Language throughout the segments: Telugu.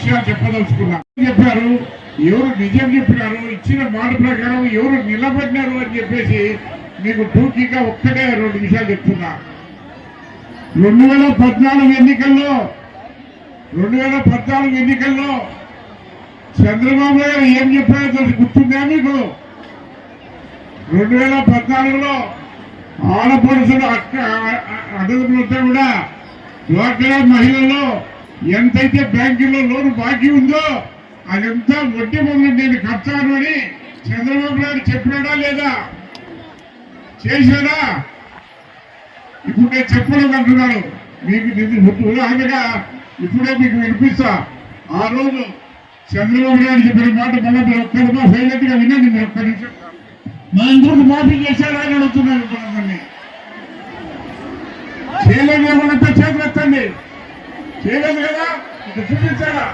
విషయాలు చెప్పదలుచుకున్నాను. చెప్పారు? ఎవరు నిజం చెప్పినారు? ఇచ్చిన మాట ప్రకారం ఎవరు నిలబడినారు అని చెప్పేసి మీకు టూకీగా ఒక్కటే రెండు విషయాలు చెప్తున్నా. రెండు వేల పద్నాలుగు ఎన్నికల్లో రెండు వేల పద్నాలుగు ఎన్నికల్లో చంద్రబాబు గారు ఏం చెప్పారో గుర్తుందా మీకు? రెండు వేల పద్నాలుగులో ఆడపడుచులు అక్క అడుగులంతా కూడా డ్వాక్రా మహిళల్లో ఎంతైతే బ్యాంకుల్లో లోన్ బాకీ ఉందో అదంతా వడ్డీ మొదలు నేను కట్టాను అని చంద్రబాబు నాయుడు చెప్పినాడా లేదా? చేశాడా? ఇప్పుడు నేను చెప్పడం అంటున్నాను. మీకు ఉదాహరణగా ఇప్పుడే మీకు వినిపిస్తా. ఆ రోజు చంద్రబాబు నాయుడు చెప్పిన మాట మళ్ళీ మీరు ఒక్కరితో సైలెంట్గా వినండి మీరు ఒక్క నిమిషం మా ఇంట్లో మాఫీ చేశారా అని అడుగుతున్నాను చేయలేదు చేతులు ఎత్తండి. చేయలేదు కదా ఇది చూపించారా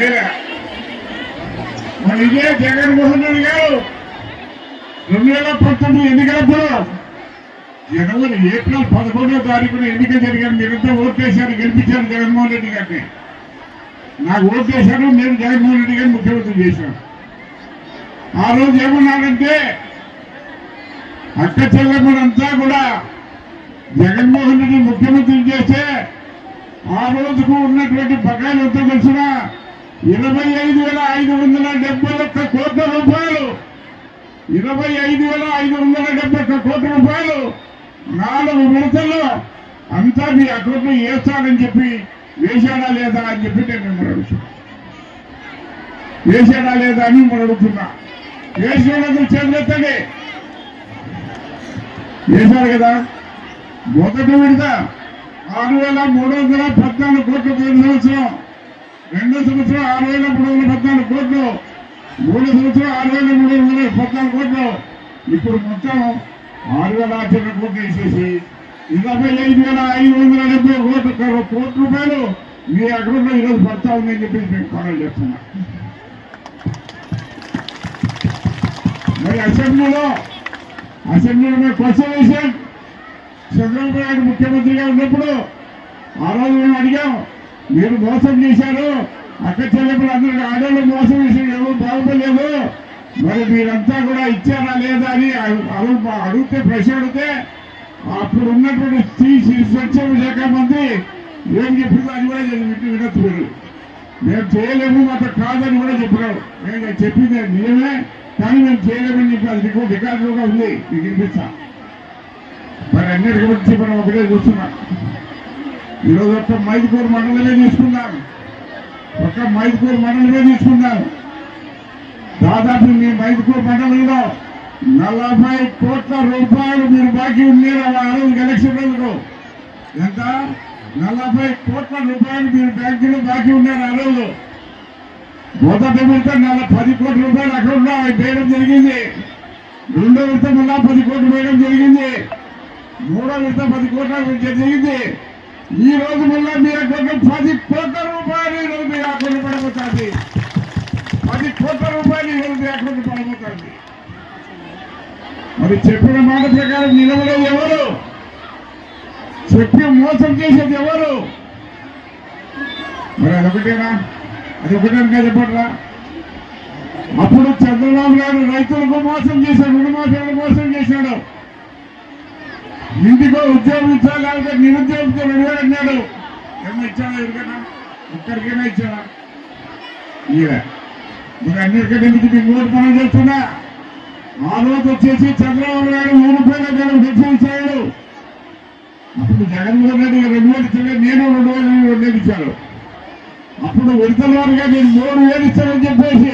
లేదా మరి ఇదే జగన్మోహన్ రెడ్డి గారు రెండు వేల పంతొమ్మిది ఎన్నికలప్పుడు జనవరి ఏప్రిల్ పదకొండో తారీఖున ఎన్నిక జరిగాను మీరంతా ఓట్లేశారు గెలిపించారు జగన్మోహన్ రెడ్డి గారిని. నాకు ఓట్లేశారు నేను జగన్మోహన్ రెడ్డి గారిని ముఖ్యమంత్రి చేశాను. ఆ రోజు ఏమన్నాడంటే అక్క చెల్లెమ్మలంతా కూడా జగన్మోహన్ రెడ్డి ముఖ్యమంత్రి చేస్తే ఆ రోజుకు ఉన్నటువంటి బకాయిలు ఎంతో తెలిసిన ఇరవై ఐదు వేల ఐదు వందల డెబ్బై ఒక్క కోట్ల రూపాయలు. ఇరవై ఐదు వేల ఐదు వందల డెబ్బై ఒక్క కోట్ల రూపాయలు. నాలుగు విడతల్లో అంతా మీ అకౌంట్లో వేస్తానని చెప్పి వేశాడా లేదా అని చెప్పి నేను మిమ్మల్ని అడుగుతున్నా. వేశాడా లేదా అని మిమ్మల్ని అడుగుతున్నా. వేసినందుకు చేతులెత్తండి వేశారు కదా? మొదటి విడత. ఆరు వేల మూడు వందల పద్నాలుగు కోట్లు పోయిన సంవత్సరం రెండో సంవత్సరం ఆరు వేల మూడు వందల పద్నాలుగు కోట్లు. మూడో సంవత్సరం ఆరు వేల మూడు వందల పద్నాలుగు కోట్లు. ఇప్పుడు మొత్తం ఆరు వేల చిన్న కోట్లు వేసేసి ఇరవై ఐదు వేల ఐదు వందల డెబ్బై కోట్లు కోట్ల రూపాయలు మీ అకౌంట్లో ఈరోజు పడతా ఉందని చెప్పేసి మేము కాల్ చేస్తున్నా. మరి అసెంబ్లీలో అసెంబ్లీలో మేము క్వశ్చన్ వేసాం. చంద్రబాబు నాయుడు ముఖ్యమంత్రిగా ఉన్నప్పుడు ఆ రోజు మేము అడిగాం మీరు మోసం చేశారు అక్క చెల్లెప్పుడు అందరికి ఆడవాళ్ళు మోసం చేసి ఎవరు బాగుపడలేదు మరి మీరంతా కూడా ఇచ్చారా లేదా అని అడిగితే ప్రశ్న అడిగితే అప్పుడు ఉన్నటువంటి స్త్రీ సంక్షేమ శాఖ మంత్రి ఏం చెప్పిందో అది కూడా వింటూ వినొచ్చు మీరు మేము చేయలేము మాతో కాదని కూడా చెప్పినాడు నేను చెప్పింది నిజమే కానీ మేము చేయలేమని చెప్పి అది రికార్డు రికార్డుగా ఉంది మీకు వినిపిస్తాను మరి అన్నిటి గురించి మనం ఒకటే చూస్తున్నాం. ఈరోజు ఒక్క మైదుకూరు మండలమే తీసుకున్నాను ఒక్క మైదుకూరు మండలమే తీసుకున్నాను దాదాపు మీ మైదుకూరు మండలంలో నలభై కోట్ల రూపాయలు మీరు బాకీ ఉన్నారు ఆ రోజు ఎలక్షన్ రోజుకు? ఎంత? నలభై కోట్ల రూపాయలు మీరు బ్యాంకులో బాకీ ఉన్నారు ఆ రోజు? మొదటి విడత నల పది కోట్ల రూపాయలు అకౌంట్లో వేయడం జరిగింది. రెండో విడత మళ్ళా పది కోట్లు వేయడం జరిగింది. మూడో విడత పది కోట్ల వేయడం జరిగింది. ఈ రోజు మళ్ళా మీరు అకౌంట్లో పది కోట్ల రూపాయలు ఈ రోజు మీ అకౌంట్ పడబోతుంది. పది కోట్ల రూపాయలు ఈ రోజు మీ అకౌంట్ పడబోతుంది. మరి చెప్పిన మాట ప్రకారం నిలబడేది ఎవరు? చెప్పి మోసం చేసేది ఎవరు? మరి అదొకటేనా? అది ఒకటేనా చెప్పట్లా? అప్పుడు చంద్రబాబు నాయుడు రైతులకు మోసం చేశాడు రుణమాఫీలకు మోసం చేశాడు. ఇంటికో ఉద్యోగం ఇచ్చాడు లేకపోతే నిరుద్యోగంతో రెండు వేలు అన్నాడు ఏమో ఇచ్చాడా ఎవరికైనా? ఒక్కరికైనా ఇచ్చాడా ఇయ్య మరి అన్నిటికంటే మీకు ఓటు పనులు చేస్తున్నా? ఆ రోజు వచ్చేసి చంద్రబాబు నాయుడు మూడు రూపాయల జనం ఇచ్చాడు అప్పుడు జగన్మోహన్ రెడ్డి గారు రెండు వేలు ఇచ్చాడు నేను రెండు వేలు రెండు వేలు ఇచ్చాడు. అప్పుడు విడతల వారిగా నేను మూడు వేలు ఇచ్చానని చెప్పేసి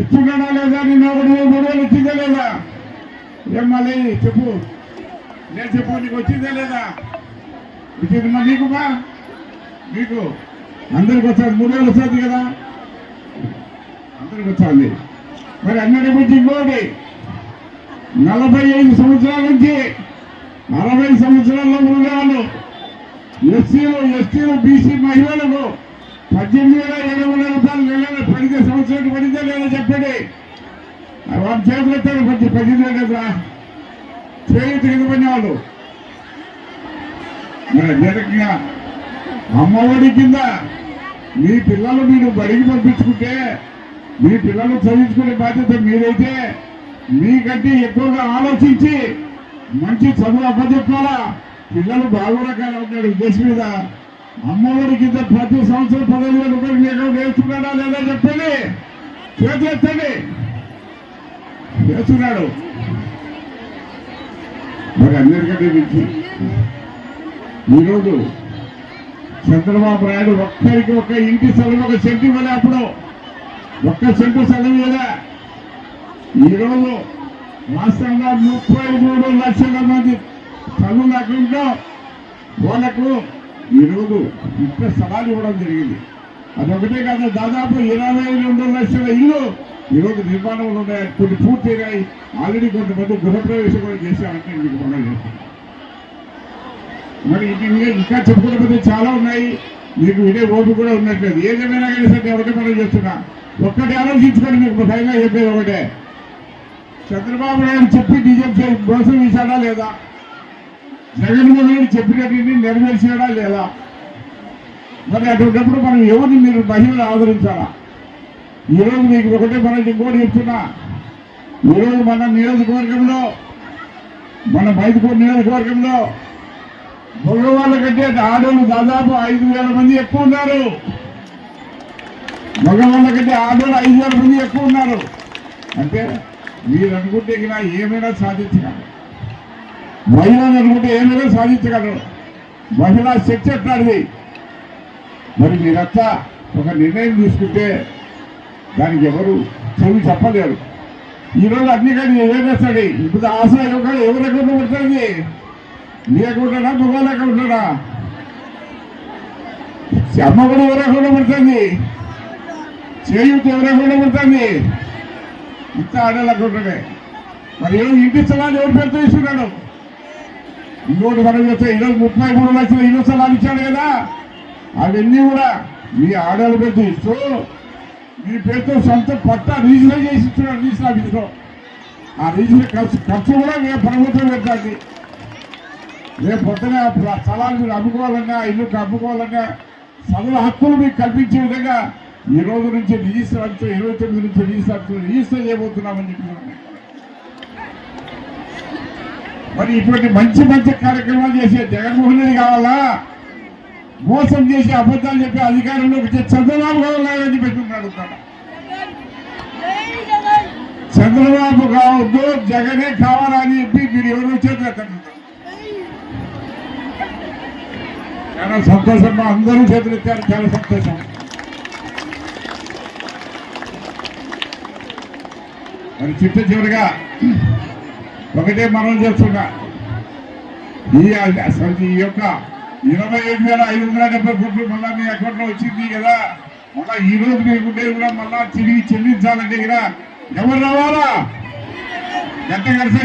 ఇస్తున్నాడా లేదా? నేను ఒకటి మూడు వేలు ఇచ్చిందా లేదా? ఏం మళ్ళీ చెప్పు. నేను చెప్పు నీకు వచ్చిందే లేదా? వచ్చింది మా నీకు. మీకు అందరికి వచ్చాది మూడు వేలు వస్తుంది కదా? అందరికి వచ్చాది మరి అన్నటి గురించి ఇంకోటి. నలభై ఐదు సంవత్సరాల నుంచి అరవై సంవత్సరాల్లో ఉన్న ఎస్సీలు ఎస్టీలు బీసీ మహిళలకు పద్దెనిమిది వేల ఏడు వందల రూపాయలు నెలలు పడితే సంవత్సరానికి పడితే లేదా చెప్పండి. వాళ్ళ చేతులు ఎత్తారు పది పద్దెనిమిది వేలు కదా? చేయి తిరిగిపోయిన వాళ్ళు నిజంగా అమ్మఒడి కింద మీ పిల్లలు మీరు బడికి పంపించుకుంటే మీ పిల్లలు చదివించుకునే బాధ్యత మీరైతే మీకంటే ఎక్కువగా ఆలోచించి మంచి చదువు అప్పచెప్పాలా? పిల్లలు బాగురకాల ఉన్నాడు దేశం మీద. అమ్మఒడి కింద ప్రతి సంవత్సరం పదహైదు వేల రూపాయలు మీకు వేస్తున్నాడా లేదా చెప్పండి? చేతులు ఎత్తండి వేస్తున్నాడు మరి అందరికంటే మించి. ఈరోజు చంద్రబాబు నాయుడు ఒక్కరికి ఒక్క ఇంటి స్థలం ఒక సెంటు ఇవ్వలే అప్పుడు. ఒక్క సెంటు స్థలం ఇవ్వలే. ఈరోజు రాష్ట్రంలో ముప్పై మూడు లక్షల మంది చదువు లేకుండా వాళ్ళకు ఈరోజు ఇంత స్థలాలు ఇవ్వడం జరిగింది. అదొకటే కాదు దాదాపు ఇరవై రెండు లక్షల ఇల్లు ఈరోజు నిర్మాణంలో ఉన్నాయి. కొన్ని పూర్తయినాయి. ఆల్రెడీ కొంతమంది గృహప్రవేశం కూడా చేశామంటే మీకు మనం చేస్తున్నాం మరి ఇంకా ఇంకా చెప్పుకుంటే చాలా ఉన్నాయి. మీకు వినే ఓపు కూడా ఉన్నట్లేదు. ఏదేమైనా కానీ సరే ఒకటే మనం చేస్తున్నా. ఒక్కటి ఆలోచించుకొని మీకు పైగా చెప్పేది ఒకటే. చంద్రబాబు నాయుడు చెప్పి డీజీపీ మోసం చేశాడా లేదా? జగన్మోహన్ రెడ్డి చెప్పినట్టు నెరవేర్చాడా లేదా? మరి అటువంటిప్పుడు మనం ఎవరిని మీరు మహిళలు ఆదరించాలా? ఈరోజు మీకు ఒకటే మనం ఇంకోటి చెప్తున్నా. ఈరోజు మన నియోజకవర్గంలో మన మైదుకూరు నియోజకవర్గంలో మగవాళ్ళ కంటే ఆడవాళ్ళు దాదాపు ఐదు వేల మంది ఎక్కువ ఉన్నారు. మగవాళ్ళ కంటే ఆడవాళ్ళు ఐదు వేల మంది ఎక్కువ ఉన్నారు. అంటే మీరు అనుకుంటే ఇక ఏమైనా సాధించగలరు. మహిళలు అనుకుంటే ఏమైనా సాధించగలరు. మహిళా శక్తి ఎట్లాంటిది? మరి మీరంతా ఒక నిర్ణయం తీసుకుంటే దానికి ఎవరు చెవి చెప్పలేరు. ఈరోజు అన్ని కానీ ఏమేస్తాడు ఇప్పుడు ఆశ ఎవరు ఎవరి అకౌంట్ పడుతుంది నీ అకౌంటా మొబైల్ అకౌంటా అమ్మ కూడా ఎవరి అకౌంట్ పడుతుంది చేయూత ఎవరి అకౌంట్ పడుతుంది ఇంత ఆడేళ్ళ అకౌంటే మరి ఏమో ఇంటి స్థలాలు ఎవరు పేరుతో ఇస్తున్నాడు? ఇంకోటి మనం చెప్తే ఈరోజు ముప్పై మూడు లక్షల ఇల్లు స్థలాలు ఇచ్చాడు కదా? అవన్నీ కూడా మీ ఆడవాళ్ళ పెట్టి ఇస్తూ మీ పేరుతో సొంత పట్ట రీజనల్ చేసి ఇస్తున్నాడు రీజనల్ ఆఫీస్లో ఆ రీజనల్ ఖర్చు ఖర్చు కూడా మేము ప్రభుత్వం పెట్టాలి రేపు పొద్దున స్థలాలు మీరు అమ్ముకోవాలన్నా ఇల్లు అమ్ముకోవాలన్నా సదరు హక్కులు మీకు కల్పించే విధంగా ఈ రోజు నుంచి రిజిస్టర్ అంటే ఇరవై తొమ్మిది నుంచి రిజిస్టర్ అంటే రిజిస్టర్ చేయబోతున్నామని చెప్పి మరి ఇటువంటి మంచి మంచి కార్యక్రమాలు చేసే జగన్మోహన్ రెడ్డి కావాలా? మోసం చేసి అబద్ధాలు చెప్పి అధికారంలోకి వచ్చే చంద్రబాబు గారు లేదని పెట్టుకున్నాడు చంద్రబాబు కావద్దు జగనే కావాలని చెప్పి మీరు ఎవరు చేతులు చాలా సంతోషం అందరూ చేతులు ఎత్తారు చాలా సంతోషం. మరి చిట్ట చివరిగా ఒకటే మనం చేస్తున్నా. ఈ అసలు ఈ యొక్క ఇరవై ఏడు వేల ఐదు వందల డెబ్బై కోట్లు మళ్ళా మీ అకౌంట్లో వచ్చింది కదా. మళ్ళా ఈ రోజు మీకు ఉండేది కూడా మళ్ళా తిరిగి చెల్లించాలంటే కదా. ఎవరు రావాలా? గంట కలిసి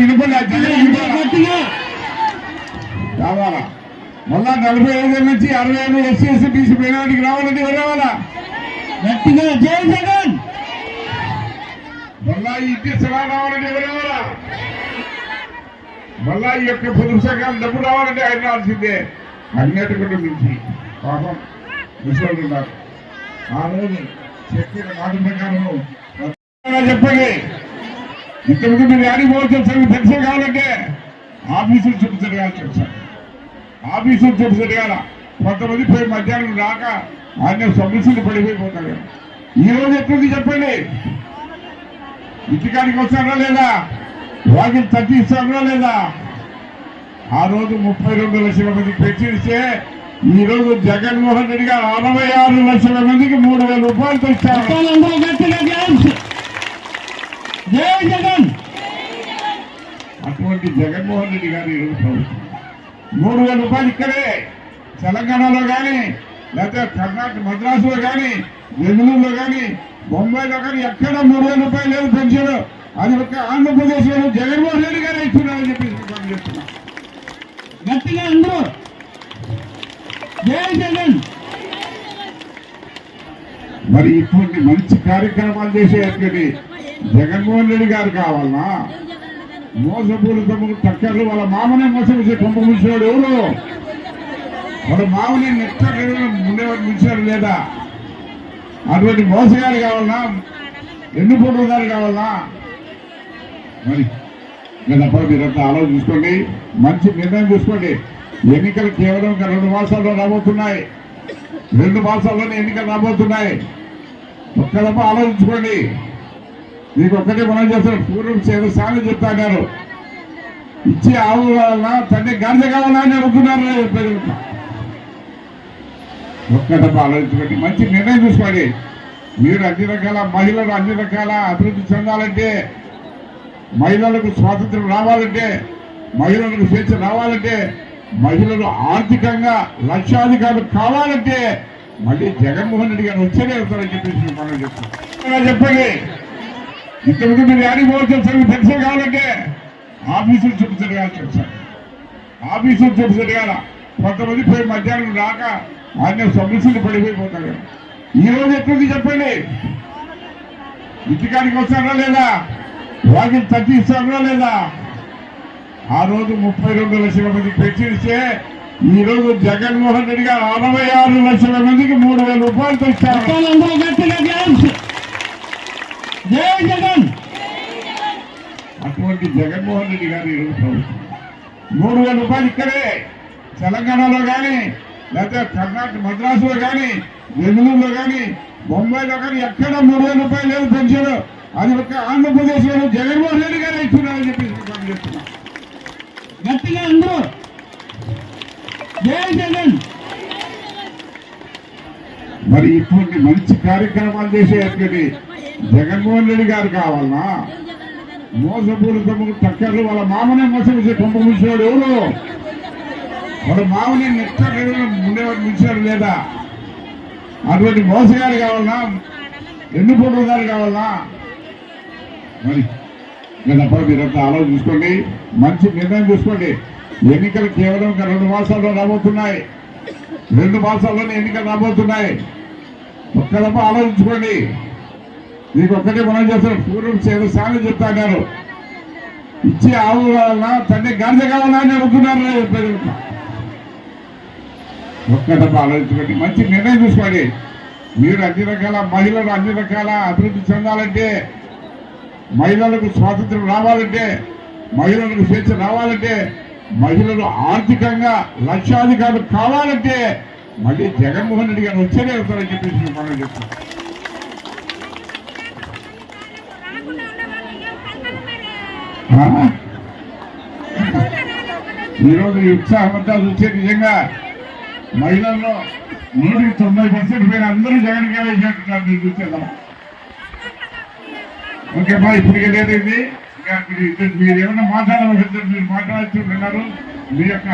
రావాలా? మళ్ళా నలభై ఐదు నుంచి అరవై ఐదు ఎస్సీ ఎస్సీ బీసీ పేనాటికి రావాలంటే ఎవరు రావాలా? గట్టిగా. జై జగన్. మళ్ళా ఇంటి స్థలం రావాలంటే ఎవరు రావాలా? మళ్ళా ఈ యొక్క పొదుపు సంఘాలు డబ్బు రావాలంటే ఆయన రావాల్సిందే. అన్నిటికంటే మించి పాపం ముసలు ఉన్నారు. ఆ రోజు చెప్పిన మాట ప్రకారము చెప్పండి. ఇంతకుముందు మీరు ఆడిపోవచ్చు తెలుసు కావాలంటే ఆఫీసులు చుట్టూ తిరగాలి ఆఫీసులు చుట్టూ తిరగాల కొంతమంది పోయి మధ్యాహ్నం రాక ఆయన సమస్యలు పడిపోయిపోతారు. ఈ రోజు ఎట్లుంది చెప్పండి? ఇంటికాడికి వస్తారా లేదా? వాకిలు తగ్గిస్తారా లేదా? ఆ రోజు ముప్పై రెండు లక్షల మంది పెంచిస్తే ఈ రోజు జగన్మోహన్ రెడ్డి గారు అరవై ఆరు లక్షల మందికి మూడు వేల జై జగన్. అటువంటి జగన్మోహన్ రెడ్డి గారు ఈరోజు ప్రభుత్వం. మూడు వేల రూపాయలు ఇక్కడే తెలంగాణలో కానీ లేకపోతే కర్ణాటక మద్రాసులో కానీ బెంగళూరులో కానీ బొంబాయిలో కానీ ఎక్కడ మూడు వేల రూపాయలు లేదు పెన్షన్. అది ఒక ఆంధ్రప్రదేశ్లో జగన్మోహన్ రెడ్డి గారు ఇస్తున్నారని చెప్పి గట్టిగా అందరూ. జై జగన్. మరి ఇటువంటి మంచి కార్యక్రమాలు చేసేటువంటి జగన్మోహన్ రెడ్డి గారు కావాలనా? మోసపూరి తమ్ముడు టక్కర్లు వాళ్ళ మామనే మోసం చేసే కొంప ముంచాడు ఎవరు? వాళ్ళ మామనే నెట్ట ఉండేవాడు ముంచాడు లేదా? అటువంటి మోసగారు కావాలనా? ఎన్ని గారు కావాలనా? మరి తప్ప మీరు అట్లా ఆలోచించుకోండి మంచి నిర్ణయం తీసుకోండి. ఎన్నికలు కేవలం ఇంకా రెండు మాసాల్లో రాబోతున్నాయి. రెండు మాసాల్లోనే ఎన్నికలు రాబోతున్నాయి. ఒక్కడప్ప ఆలోచించుకోండి. మీకు ఒక్కటే మనం చేస్తాను పూర్వం సేవ సాగు చెప్తా అన్నారు. ఇచ్చే ఆవు కావాలన్నా తండ్రి గాడిద కావాలా అని అడుగుతున్నారు ప్రజలు. ఒక్కడప్ప ఆలోచించుకోండి. మంచి నిర్ణయం తీసుకోండి. మీరు అన్ని రకాల మహిళలు అన్ని రకాల అభివృద్ధి చెందాలంటే మహిళలకు స్వాతంత్రం రావాలంటే మహిళలకు స్వేచ్ఛ రావాలంటే మహిళలు ఆర్థికంగా లక్షాధికారులు కావాలంటే మళ్ళీ జగన్మోహన్ రెడ్డి గారు వచ్చేనే అవుతారని చెప్పేసి మనం చెప్తున్నాం చెప్పండి. ఇంతకుముందు మీరు యాడికి పోవచ్చు తెలుసా తెలిసే కావాలంటే ఆఫీసులు చూపించారు కాదు తెలుసా? ఆఫీసులు చూపించారు కదా కొంతమంది పోయి మధ్యాహ్నం రాక ఆయన సమస్యలు పడిపోయిపోతారు. ఈ రోజు ఎట్లుంది చెప్పండి? ఇంటికాడికి వస్తారా లేదా? వాకిలు తట్టి ఇస్తారా లేదా? ఆ రోజు ముప్పై రెండు లక్షల మంది పెంచిస్తే ఈ రోజు జగన్మోహన్ రెడ్డి గారు అరవై ఆరు లక్షల మందికి మూడు వేల రూపాయలు తెచ్చారు. జగన్. అటువంటి జగన్మోహన్ రెడ్డి గారు ఈరోజు ప్రభుత్వం. మూడు వేల రూపాయలు ఇక్కడే తెలంగాణలో కానీ లేకపోతే కర్ణాటక మద్రాసులో కానీ బెంగళూరులో కానీ బొంబాయిలో కానీ ఎక్కడ మూడు వేల రూపాయలు లేదు పెన్షన్? అది ఒక్క ఆంధ్రప్రదేశ్లో జగన్మోహన్ రెడ్డి గారు ఇచ్చున్నారని చెప్పి చెప్తున్నా. గట్టిగా అందరూ. జై జగన్. మరి ఇటువంటి మంచి కార్యక్రమాలు చేసేటువంటి జగన్మోహన్ రెడ్డి గారు కావాలన్నా మోసపూరితము టక్కర్లు వాళ్ళ మామనే మోసం చేసే కొంప ముంచాడు ఎవరు? వాళ్ళ మామనే నెక్కడ ఉండేవాడు ముంచాడు లేదా? అటువంటి మోసగారు కావాలన్నా ఎన్ని గారు కావాలనా? మరి తప్ప మీరంతా ఆలోచన చూసుకోండి మంచి నిర్ణయం చూసుకోండి ఎన్నికలు కేవలం రెండు మాసాల్లో రాబోతున్నాయి. రెండు మాసాల్లోనే ఎన్నికలు రాబోతున్నాయి. ఒక్కదప్ప ఆలోచించుకోండి. మీకు ఒక్కటే మనం చేస్తాం పూర్వం సేవ సాగు చెప్తా అన్నారు ఇచ్చే ఆవు కావాలన్నా తండ్రి గంజ కావాలా అని అడుగుతున్నారు ఒక్కదప్ప ఒక్క ఆలోచించుకోండి. మంచి నిర్ణయం చూసుకోండి మీరు అన్ని రకాల మహిళలు అన్ని రకాల అభివృద్ధి చెందాలంటే మహిళలకు స్వాతంత్రం రావాలంటే మహిళలకు స్వేచ్ఛ రావాలంటే మహిళలు ఆర్థికంగా లక్షాధికారులు కావాలంటే మళ్ళీ జగన్మోహన్ రెడ్డి గారు వచ్చేనే అవుతారని చెప్పేసి మనం చెప్తాం ఈరోజు ఈ ఉత్సాహమంతా చూస్తే నిజంగా మహిళల్లో నూటికి తొంభై పర్సెంట్ పేరు అందరూ జగన్గా వేసినట్టున్నారు చూసేద్దాం ఓకే అమ్మా ఇప్పటికే లేదండి ఇంకా మీరు ఏమైనా మీరు ఏమన్నా మాట్లాడాలి మీరు మాట్లాడుతున్నారు మీ యొక్క